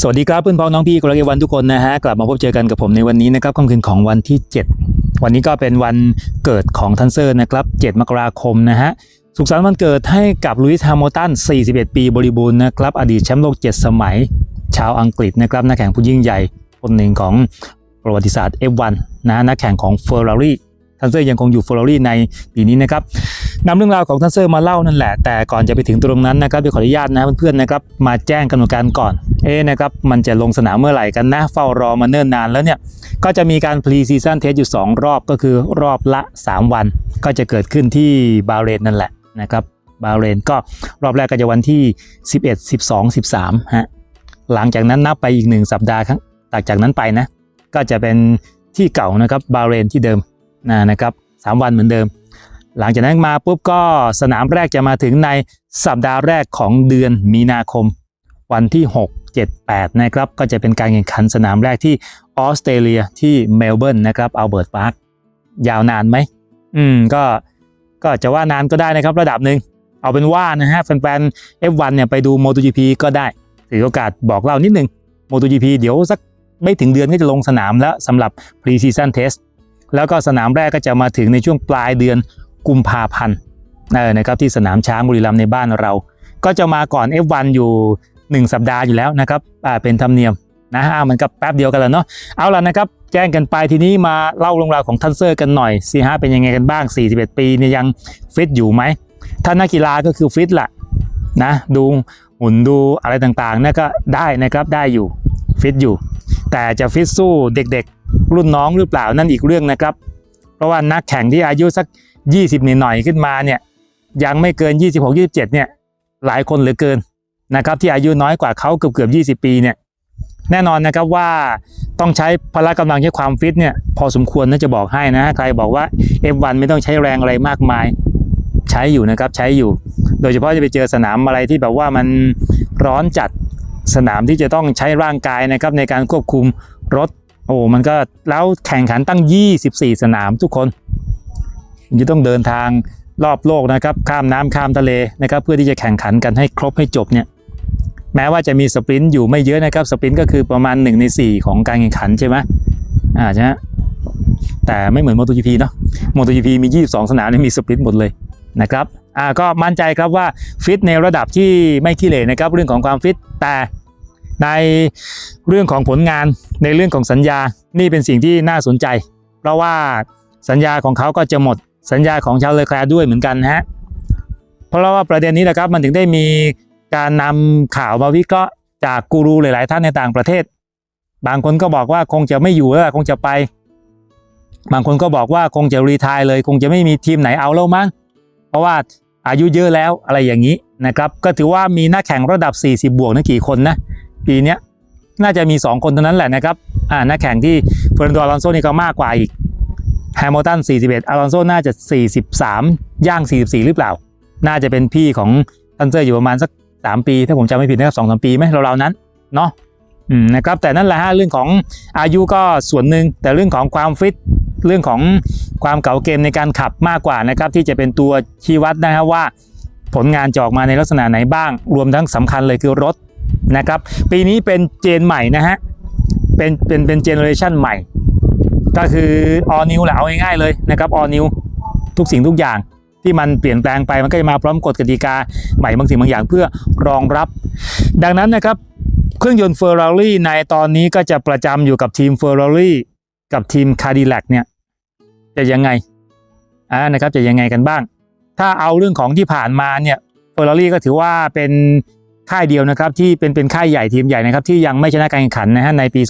สวัสดีครับเพื่อนพ้องน้องพี่กรเกวันทุกคนนะฮะกลับมาพบเจอกันกับผมในวันนี้นะครับค่ำคืนของวันที่ 7 วันนี้ก็เป็นวันเกิดของทันเซอร์นะครับ 7 มกราคมนะฮะสุขสันต์วันเกิดให้กับลุยส์ฮาร์โมตัน 41 ปีบริบูรณ์นะครับอดีตแชมป์โลก 7 สมัย ชาวอังกฤษนะครับนักแข่งผู้ยิ่งใหญ่คนหนึ่งของประวัติศาสตร์ F1 นะนักแข่งของ Ferrari ทันเซอร์ยังคงอยู่ Ferrari ในปีนี้นะครับนำเรื่องราวของทันเซอร์มาเล่านั่นแหละ แต่ก่อนจะไปถึงตรงนั้นนะครับเดี๋ยวขออนุญาตนะเพื่อนๆนะครับมาแจ้งกำหนดการก่อนเอ๊นะครับมันจะลงสนามเมื่อไหร่กันนะ เฝ้ารอมาเนิ่นนานแล้วเนี่ย ก็จะมีการพรีซีซั่นเทสอยู่ 2 รอบก็คือรอบละ 3 วัน ก็จะเกิดขึ้นที่บาเรนนั่นแหละนะครับบาเรนก็รอบแรกก็จะวันที่ 11 12 13ฮะหลังจากนั้นนับไปอีก 1 สัปดาห์ครั้งจากจากนั้นไปนะ ก็จะเป็นที่เก่านะครับบาเรนที่เดิม นะนะครับสามวันเหมือนเดิม หลังจากนั้นมาปุ๊บก็สนามแรกจะมาถึงในสัปดาห์แรกของเดือนมีนาคม วันที่ 6 7 8 นะครับ ก็จะเป็นการแข่งขันสนามแรกที่ออสเตรเลียที่เมลเบิร์นนะครับอัลเบิร์ตพาร์คยาวนานไหมอืมก็ก็จะว่านานก็ได้นะครับระดับหนึ่งเอาเป็นว่านะฮะแฟนๆ F1 เนี่ยไปดู MotoGP ก็ได้ถือโอกาสบอกเล่านิดนึง MotoGP เดี๋ยวสักไม่ถึงเดือนก็จะลงสนามแล้วสำหรับ Pre-Season Test แล้วก็สนามแรกก็จะมาถึงในช่วงปลายเดือนกุมภาพันธ์นะครับที่สนามช้างบุรีรัมย์ในบ้านเรา ก็จะมาก่อน F1 อยู่ 1 สัปดาห์อยู่แล้วนะครับเป็นธรรมเนียมนะฮะมันก็แป๊บเดียวกันแล้วเนาะเอาล่ะนะครับแจ้งกันไปทีนี้มาเล่าเรื่องราวของทันเซอร์กันหน่อยสิฮะเป็นยังไงกันบ้าง 41 ปีเนี่ยยังฟิตอยู่ไหมถ้านนักกีฬาก็คือฟิตแหละนะดูหุ่นดูอะไรต่างๆนี่ก็ได้นะครับได้อยู่ฟิตอยู่ แต่จะฟิตสู้เด็กๆ รุ่นน้องหรือเปล่านั่นอีกเรื่องนะครับ เพราะว่านักแข่งที่อายุสัก 20นิดหน่อยๆขึ้นมาเนี่ยยังไม่เกิน 26 27เนี่ยหลายคนเหลือเกินนะครับที่อายุน้อยกว่าเขาเกือบเกือบ20 ปีเนี่ยแน่นอนนะครับว่าต้องใช้พละกำลังใช้ความฟิตเนี่ยพอสมควรน่าจะบอกให้นะใครบอกว่า F1 ไม่ต้องใช้แรงอะไรมากมาย ใช้อยู่นะครับใช้อยู่ โดยเฉพาะจะไปเจอสนามอะไรที่แบบว่ามันร้อนจัดสนามที่จะต้องใช้ร่างกายนะครับในการควบคุมรถ โอ้มันก็แล้วแข่งขันตั้ง 24 สนามทุกคนจะต้องเดินทางรอบโลกนะครับ ข้ามน้ำข้ามทะเลนะครับ เพื่อที่จะแข่งขันกันให้ครบให้จบเนี่ยแม้ว่าจะมีสปรินต์อยู่ไม่เยอะนะครับสปรินต์ก็คือประมาณ 1 ใน 4 ของการแข่งขันใช่ไหมอ่าใช่ไหมแต่ไม่เหมือน MotoGP เนาะ MotoGP มี 22 สนามมีสปรินต์หมดเลยนะครับอ่าก็มั่นใจครับว่าฟิตในระดับที่ไม่ขี้เหร่นะครับเรื่องของความฟิตแต่ ในเรื่องของผลงานในเรื่องของสัญญานี่เป็นสิ่งที่น่าสนใจ เพราะว่าสัญญาของเขาก็จะหมดสัญญาของชาวเลอแคลร์ด้วยเหมือนกันฮะเพราะว่าประเด็นนี้นะครับมันถึงได้มีการนำข่าวมาวิเคราะห์จากกูรูหลาย ๆ ท่านในต่างประเทศ บางคนก็บอกว่าคงจะไม่อยู่แล้วคงจะไป บางคนก็บอกว่าคงจะรีทายเลย คงจะไม่มีทีมไหนเอาแล้วมั้งเพราะว่าอายุเยอะแล้วอะไรอย่างนี้นะครับ ก็ถือว่ามีหนักแข่งระดับ 40 บวกนะกี่คนนะ ปีเนี้ยน่าจะมี 2 คนเท่านั้นแหละนะครับอ่านักแข่งที่เฟอร์นันโดอลอนโซนี่ก็มากกว่าอีกแฮมิลตัน41อลอนโซน่าจะ 43 ย่าง 44 หรือเปล่า น่าจะเป็นพี่ของทันเซอร์อยู่ประมาณสัก 3 ปี ถ้าผมจำไม่ผิดนะครับสองสามปีไหมเราๆนั้นเนาะอืมนะครับแต่นั่นแหละฮะเรื่องของอายุก็ส่วนหนึ่งแต่เรื่องของความฟิตเรื่องของความเก่าเกมในการขับมากกว่านะครับที่จะเป็นตัวชี้วัดนะครับว่า ผลงานจะออกมาในลักษณะไหนบ้าง รวมทั้งสำคัญเลยคือรถ นะครับ ปีนี้เป็นเจนใหม่นะฮะ เป็นเป็นเป็นเจเนอเรชันใหม่ ก็คือออนิวแหละเอาง่ายๆเลยนะครับออนิวทุกสิ่งทุกอย่างที่มันเปลี่ยนแปลงไปมันก็จะมาพร้อมกฎกติกาใหม่บางสิ่งบางอย่างเพื่อรองรับ ดังนั้นนะครับเครื่องยนต์เฟอร์รารี่ในตอนนี้ก็จะประจำอยู่กับทีมเฟอร์รารี่กับทีมคาร์ดิแลกเนี่ยจะยังไงอ่านะครับจะยังไงกันบ้าง ถ้าเอาเรื่องของที่ผ่านมาเนี่ยเฟอร์รารี่ก็ถือว่าเป็น ค่ายเดียวนะครับที่เป็นเป็นค่ายใหญ่ทีมใหญ่นะครับที่ยังไม่ชนะการแข่งขันนะฮะในปี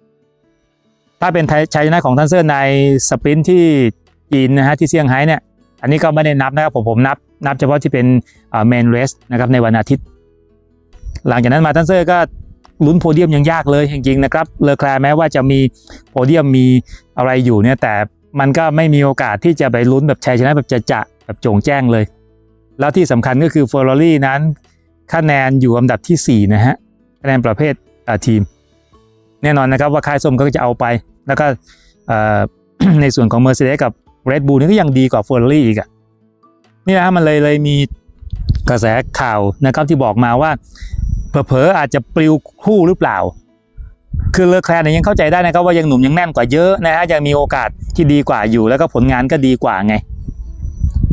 2025 ถ้าเป็นชัยชนะของทันเซอร์ในสปรินที่จีนนะฮะที่เซี่ยงไฮ้เนี่ยอันนี้ก็ไม่ได้นับนะครับผมผมนับนับเฉพาะที่เป็นเมนเรสนะครับในวันอาทิตย์ หลังจากนั้นมาทันเซอร์ก็ลุ้นโพเดียมยังยากเลยจริงๆนะครับเลอแคลร์แม้ว่าจะมีโพเดียมมีอะไรอยู่เนี่ยแต่มันก็ไม่มีโอกาสที่จะไปลุ้นแบบชัยชนะแบบจะจะแบบโจ่งแจ้งเลย แล้วที่สำคัญก็คือเฟอร์รารี่นั้น คะแนนอยู่อันดับที่ 4 นะฮะคะแนนประเภททีม แน่นอนนะครับว่าค่ายส้มก็จะเอาไป แล้วก็ในส่วนของ Mercedes กับ Red Bull นี่ก็ยังดีกว่า Ferrari อีกอะนี่นะฮะมันเลยเลยมีกระแสข่าวนะครับที่บอกมาว่าเผลอๆอาจจะปลิวคู่หรือเปล่า คือเลอแคลนยยังเข้าใจได้นะครับว่ายังหนุ่มยังแน่นกว่าเยอะนะฮะยังมีโอกาสที่ดีกว่าอยู่ แล้วก็ผลงานก็ดีกว่าไง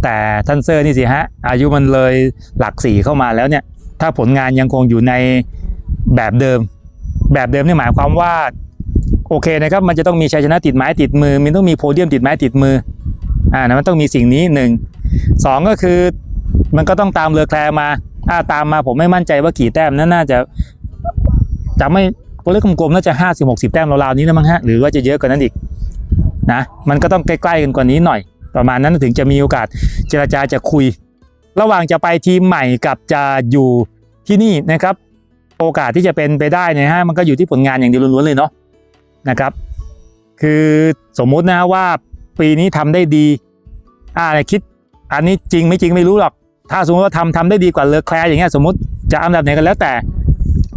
แต่ทันเซอร์นี่สิฮะอายุมันเลยหลักสี่เข้ามาแล้วเนี่ย ถ้าผลงานยังคงอยู่ในแบบเดิม แบบเดิมนี่หมายความว่าโอเคนะครับมันจะต้องมีชัยชนะติดไม้ติดมือ มันต้องมีโพเดียมติดไม้ติดมืออ่านะมันต้องมีสิ่งนี้หนึ่งสองก็คือมันก็ต้องตามเลอแคลร์มาถ้าตามมาผมไม่มั่นใจว่ากี่แต้มนั้นน่าจะจะไม่ตัวเลขกลมๆน่าจะห้าสิบหกสิบแต้มราวๆนี้นะมั้งฮะหรือว่าจะเยอะกว่านั้นอีกนะมันก็ต้องใกล้ๆกันกว่านี้หน่อย ประมาณนั้นถึงจะมีโอกาสเจรจาจะคุย ระหว่างจะไปทีมใหม่กับจะอยู่ที่นี่นะครับ โอกาสที่จะเป็นไปได้เนี่ยฮะมันก็อยู่ที่ผลงานอย่างเดียวล้วนๆเลยเนาะนะครับ คือสมมุตินะว่าปีนี้ทำได้ดีอ่าคิด อันนี้จริงไม่จริงไม่รู้หรอก ถ้าสมมติว่าทำทำได้ดีกว่าเลอแคลร์อย่างเงี้ยสมมติจะอันดับไหนกันแล้วแต่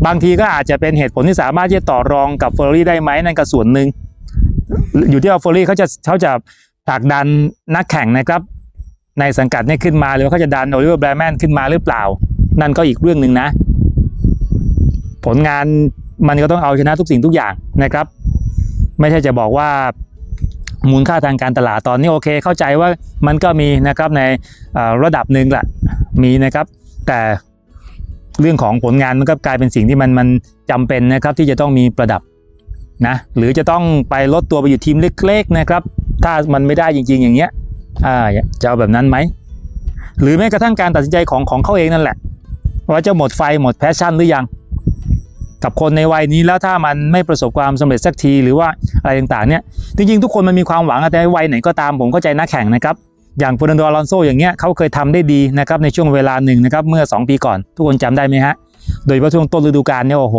บางทีก็อาจจะเป็นเหตุผลที่สามารถที่จะต่อรองกับเฟอร์รี่ได้ไหมนั่นก็ส่วนหนึ่งอยู่ที่ว่าเฟอร์รี่เขาจะเขาจะผลักดันนักแข่งนะครับ ในสังกัดเนี่ยขึ้นมาหรือว่าเขาจะดันโอลิเวอร์แบร์แมนขึ้นมาหรือเปล่า นั่นก็อีกเรื่องหนึ่งนะ ผลงานมันก็ต้องเอาชนะทุกสิ่งทุกอย่างนะครับ ไม่ใช่จะบอกว่ามูลค่าทางการตลาดตอนนี้โอเค เข้าใจว่ามันก็มีนะครับในระดับหนึ่งแหละมีนะครับ แต่เรื่องของผลงานมันก็กลายเป็นสิ่งที่มันมันจำเป็นนะครับที่จะต้องมีประดับนะหรือจะต้องไปลดตัวไปอยู่ทีมเล็ก ๆนะครับ ถ้ามันไม่ได้จริง ๆ อย่างเงี้ย อ่าจะเอาแบบนั้นไหมหรือแม้กระทั่งการตัดสินใจของของเขาเองนั่นแหละว่าจะหมดไฟหมดแพชชั่นหรือยัง กับคนในวัยนี้แล้วถ้ามันไม่ประสบความสำเร็จสักทีหรือว่าอะไรต่างๆเนี่ยจริงๆทุกคนมันมีความหวังแต่วัยไหนก็ตามผมเข้าใจนักแข่งนะครับอย่างฟอร์นันโดอลอนโซอย่างเงี้ยเขาเคยทำได้ดีนะครับในช่วงเวลาหนึ่งนะครับเมื่อ 2 ปีก่อน ทุกคนจำได้ไหมฮะโดยเฉพาะช่วงต้นฤดูกาลเนี่ยโอ้โห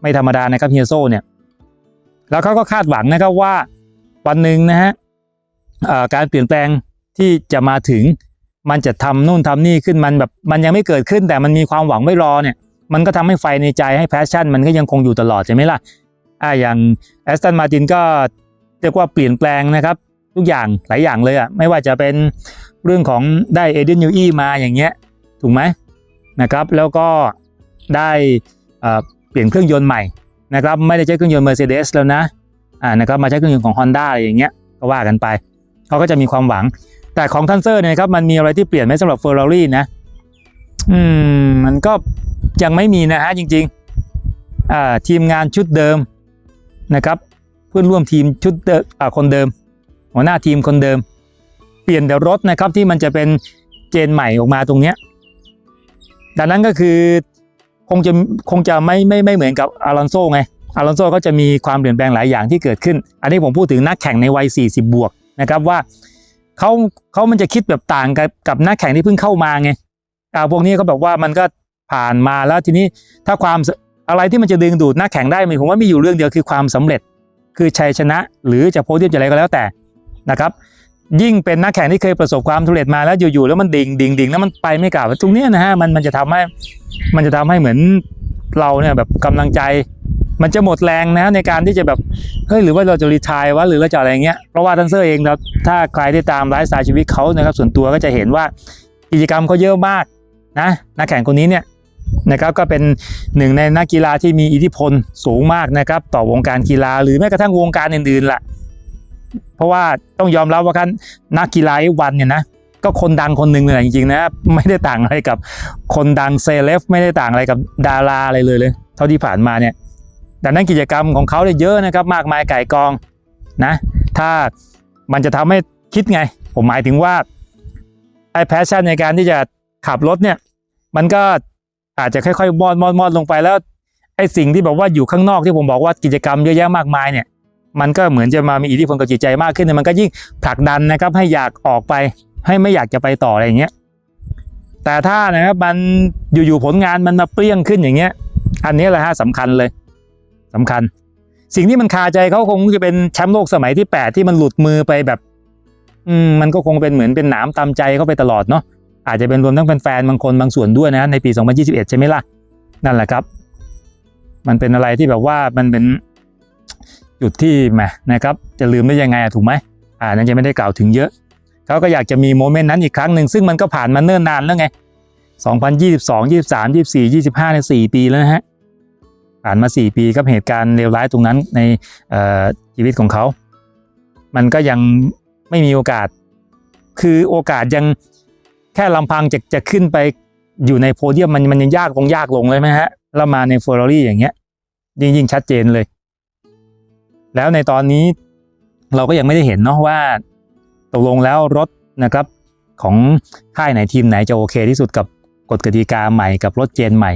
ไม่ธรรมดานะครับเฮียโซเนี่ยแล้วเขาก็คาดหวังนะครับว่าวันหนึ่งนะฮะเการเปลี่ยนแปลงที่จะมาถึง มันจะทำนู่นทำนี่ขึ้นมันแบบมันยังไม่เกิดขึ้นแต่มันมีความหวังไม่รอเนี่ย มันก็ทำให้ไฟในใจให้แพชชั่น มันก็ยังคงอยู่ตลอดใช่ไหมล่ะอ่าอย่างแอสตันมาตินก็เรียกว่าเปลี่ยนแปลงนะครับ ทุกอย่างหลายอย่างเลยอะไม่ว่าจะเป็นเรื่องของได้เอเดนยูอีมาอย่างเงี้ยถูกไหมนะครับ แล้วก็ได้เอ่อเปลี่ยนเครื่องยนต์ใหม่นะครับ ไม่ได้ใช้เครื่องยนต์ Mercedes แล้วนะอ่านะครับมาใช้เครื่องยนต์ของ Honda อะไรอย่างเงี้ยก็ว่ากันไป เขาก็จะมีความหวัง แต่ของทันเซอร์เนี่ยครับมันมีอะไรที่เปลี่ยนไหมสำหรับเฟอร์รารี่นะ อืม มันก็ยังไม่มีนะฮะจริงๆอ่าทีมงานชุดเดิมนะครับ เพื่อนร่วมทีมชุดเดิมอ่าคนเดิม หัวหน้าทีมคนเดิม เปลี่ยนแต่รถนะครับที่มันจะเป็นเจนใหม่ออกมาตรงเนี้ยดังนั้นก็คือคงจะคงจะไม่ไม่ไม่เหมือนกับอารอนโซไงอารอนโซก็จะมีความเปลี่ยนแปลงหลายอย่างที่เกิดขึ้น อันนี้ผมพูดถึงนักแข่งในวัย 40 บวก นะครับว่าเขาเขามันจะคิดแบบต่างกับกับนักแข่งที่เพิ่งเข้ามาไงอ่าพวกนี้เขาบอกว่ามันก็ผ่านมาแล้วทีนี้ถ้าความอะไรที่มันจะดึงดูดนักแข่งได้มีผมว่ามีอยู่เรื่องเดียวคือความสำเร็จ คือชัยชนะ หรือจะโพเดียมจะอะไรก็แล้วแต่นะครับ ยิ่งเป็นนักแข่งที่เคยประสบความสำเร็จมาแล้วอยู่ๆแล้วมันดิ่งดิ่งดิ่งแล้วมันไปไม่กลับตรงนี้นะฮะมันมันจะทำให้มันจะทำให้เหมือนเราเนี่ยแบบกำลังใจ มันจะหมดแรงนะในการที่จะแบบเฮ้ยหรือว่าเราจะรีทายวะหรือเราจะอะไรเงี้ยเพราะว่าทันเซอร์เองเราถ้าใครที่ตามไลฟ์สไตล์ชีวิตเขานะครับส่วนตัวก็จะเห็นว่ากิจกรรมเขาเยอะมากนะนักแข่งคนนี้เนี่ยนะครับก็เป็นหนึ่งในนักกีฬาที่มีอิทธิพลสูงมากนะครับต่อวงการกีฬาหรือแม้กระทั่งวงการอื่นๆล่ะ เพราะว่าต้องยอมรับว่าคันนักกีฬาวันเนี่ยนะก็คนดังคนหนึ่งเลยจริงๆนะไม่ได้ต่างอะไรกับคนดังเซเลบไม่ได้ต่างอะไรกับดาราอะไรเลยเลย เท่าที่ผ่านมาเนี่ย ดังนั้นกิจกรรมของเขาเนี่ยเยอะนะครับ มากมายไก่กองนะ ถ้ามันจะทำให้คิดไง ผมหมายถึงว่าไอ้แพชชั่นในการที่จะขับรถเนี่ย มันก็อาจจะค่อยๆมอดมอดมอดลงไปแล้วไอ้สิ่งที่บอกว่าอยู่ข้างนอกที่ผมบอกว่ากิจกรรมเยอะแยะมากมายเนี่ย มันก็เหมือนจะมามีอิทธิพลกับจิตใจมากขึ้นเนี่ยมันก็ยิ่งผลักดันนะครับ ให้อยากออกไปให้ไม่อยากจะไปต่ออะไรอย่างเงี้ยแต่ถ้านะครับมันอยู่ๆผลงานมันมาเปรี้ยงขึ้นอย่างเงี้ย อันนี้แหละฮะสำคัญเลย สำคัญ สิ่งที่มันคาใจเขาคงจะเป็นแชมป์โลกสมัยที่ 8 ที่มันหลุดมือไปแบบ อืมมันก็คงเป็นเหมือนเป็นหนามตามใจเขาไปตลอดเนาะอาจจะเป็นรวมทั้งแฟนๆบางคนบางส่วนด้วยนะในปี 2021 ใช่ไหมล่ะ นั่นแหละครับ มันเป็นอะไรที่แบบว่ามันเป็นจุดที่แหมนะครับ จะลืมได้ยังไงอะถูกไหมอ่านั้นจะไม่ได้กล่าวถึงเยอะเขาก็อยากจะมีโมเมนต์นั้นอีกครั้งหนึ่งซึ่งมันก็ผ่านมาเนิ่นนานแล้วไง 2022 23 24 25ใน4ปีแล้วนะฮะ ผ่านมา 4 ปีกับเหตุการณ์เลวร้ายตรงนั้นในชีวิตของเขา มันก็ยังไม่มีโอกาส คือโอกาสยังแค่ลำพังจะจะขึ้นไปอยู่ในโพเดียมมันมันยังยากลงยากลงเลยไหมฮะ แล้วมาในเฟอร์รารี่อย่างเงี้ย ยิ่งยิ่งชัดเจนเลย แล้วในตอนนี้เราก็ยังไม่ได้เห็นเนาะว่าตกลงแล้วรถนะครับของค่ายไหนทีมไหนจะโอเคที่สุดกับกฎกติกาใหม่กับรถเจนใหม่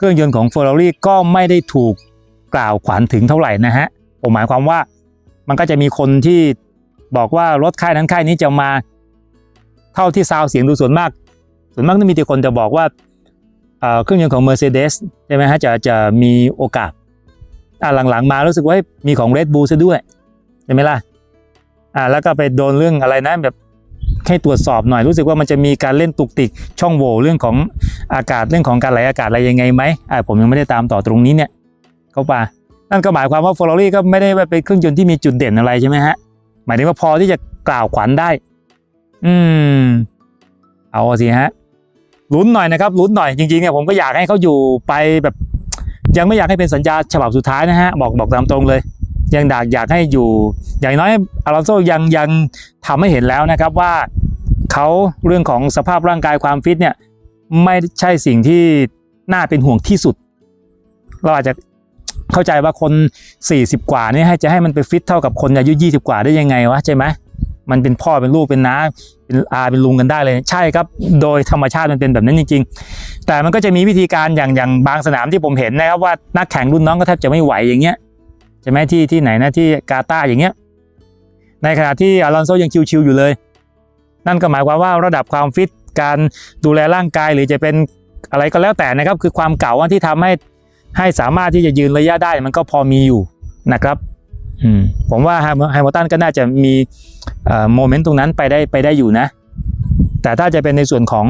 เครื่องยนต์ของ Ferrari ก็ไม่ได้ถูกกล่าวขวัญถึงเท่าไหร่นะฮะผมหมายความว่ามันก็จะมีคนที่บอกว่ารถค่ายนั้นค่ายนี้จะมาเท่าที่ซาวเสียงดูส่วนมาก ส่วนมากจะมีแต่คนจะบอกว่าเครื่องยนต์ของ Mercedes ใช่ไหมฮะจะจะมีโอกาสหลังๆ มารู้สึกว่ามีของ Red Bull ซะด้วยใช่ไหมล่ะอ่าแล้วก็ไปโดนเรื่องอะไรนะแบบ ให้ตรวจสอบหน่อยรู้สึกว่ามันจะมีการเล่นตุกติกช่องโหว่เรื่องของอากาศเรื่องของการไหลอากาศอะไรยังไงไหมอ่าผมยังไม่ได้ตามต่อตรงนี้เนี่ยเข้าไปนั่นก็หมายความว่า Ferrari ก็ไม่ได้ว่าเป็นเครื่องยนต์ที่มีจุดเด่นอะไรใช่ไหมฮะหมายถึงว่าพอที่จะกล่าวขวัญได้ อืม เอาสิฮะลุ้นหน่อยนะครับลุ้นหน่อยจริงๆเนี่ยผมก็อยากให้เขาอยู่ไปแบบ ยังไม่อยากให้เป็นสัญญาฉบับสุดท้ายนะฮะบอกบอกตามตรงเลย ยังอยากอยากให้อยู่ อย่างน้อยอาลอนโซยังยังทำให้เห็นแล้วนะครับว่าเขาเรื่องของสภาพร่างกายความฟิตเนี่ยไม่ใช่สิ่งที่น่าเป็นห่วงที่สุด เราอาจจะเข้าใจว่าคน 40 กว่านี่ให้จะให้มันไปฟิตเท่ากับคนอายุ 20 กว่าได้ยังไงวะใช่ไหมมันเป็นพ่อเป็นลูกเป็นน้าเป็นอาเป็นลุงกันได้เลย ใช่ครับ โดยธรรมชาติมันเป็นแบบนั้นจริง ๆ แต่มันก็จะมีวิธีการอย่างอย่างบางสนามที่ผมเห็นนะครับว่านักแข่งรุ่นน้องก็แทบจะไม่ไหวอย่างเงี้ย ใช่ไหมที่ที่ไหนนะที่กาตาอย่างเงี้ยในขณะที่อลอนโซยังชิวๆอยู่เลย นั่นก็หมายความว่าระดับความฟิตการดูแลร่างกายหรือจะเป็นอะไรก็แล้วแต่นะครับ คือความเก่าที่ทำให้ให้สามารถที่จะยืนระยะได้มันก็พอมีอยู่นะครับอืผมว่าไฮม l ตันก็น่าจะมีโมเมนต์ตรงนั้นไปได้ไปได้อยู่นะ แต่ถ้าจะเป็นในส่วนของ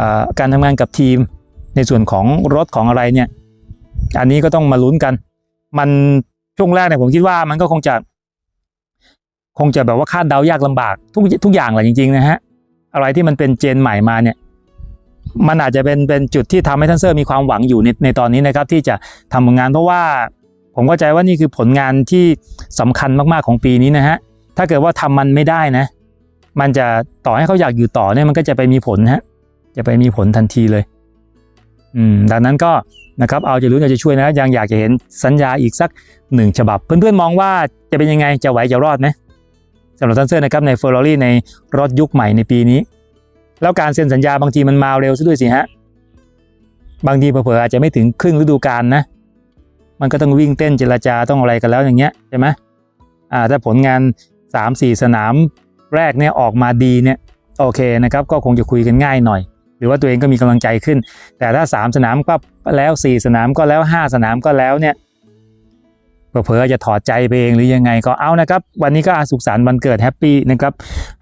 ออการทำงานกับทีม ในส่วนของรถของอะไรเนี่ย อันนี้ก็ต้องมาลุ้นกัน มัน ช่วงแรกเนี่ยผมคิดว่ามันก็คงจะคงจะแบบว่าคาดเดายากลำบากทุกทุกอย่างแหละจริงๆนะฮะอะไรที่มันเป็นเจนใหม่มาเนี่ย มันอาจจะเป็นเป็นจุดที่ทำให้ท่านเซอร์มีความหวังอยู่ในในตอนนี้นะครับ ที่จะทำผลงานเพราะว่าผมเข้าใจว่านี่คือผลงานที่สำคัญมากๆของปีนี้นะฮะถ้าเกิดว่าทำมันไม่ได้นะ มันจะต่อให้เขาอยากอยู่ต่อเนี่ยมันก็จะไปมีผลฮะจะไปมีผลทันทีเลย อืมดังนั้นก็ นะครับเอาใจรู้อยากจะช่วยนะยังอยากจะเห็นสัญญาอีกสักหนึ่งฉบับ เพื่อนๆมองว่าจะเป็นยังไงจะไหวจะรอดไหมสำหรับทันเซอร์นะครับในเฟอร์รารี่ในรถยุคใหม่ในปีนี้ แล้วการเซ็นสัญญาบางทีมันมาเร็วซะด้วยสิฮะบางทีเผลอๆอาจจะไม่ถึงครึ่งฤดูกาลนะ มันก็ต้องวิ่งเต้นเจรจาต้องอะไรกันแล้วอย่างเงี้ยใช่ไหมอ่าถ้าผลงาน 3-4 สนามแรกเนี่ยออกมาดีเนี่ยโอเคนะครับก็คงจะคุยกันง่ายหน่อย รือว่าตัวเองก็มีกำลังใจขึ้น แต่ถ้า 3 สนามก็แล้ว 4 สนามก็แล้ว 5 สนามก็แล้วเนี่ยเผลอจะถอดใจไปเองหรือยังไงก็เอานะครับ วันนี้ก็อาสุขสันต์วันเกิดแฮปปี้นะครับ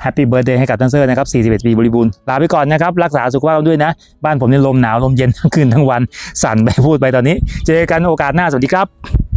แฮปปี้เบิร์ดเดย์ให้กับทันเซอร์นะครับ41 ปีบริบูรณ์ลาไปก่อนนะครับ รักษาสุขภาพด้วยนะ บ้านผมเนี่ยลมหนาวลมเย็นทั้งคืนทั้งวัน สั่นไปพูดไปตอนนี้ เจอกันโอกาสหน้าสวัสดีครับ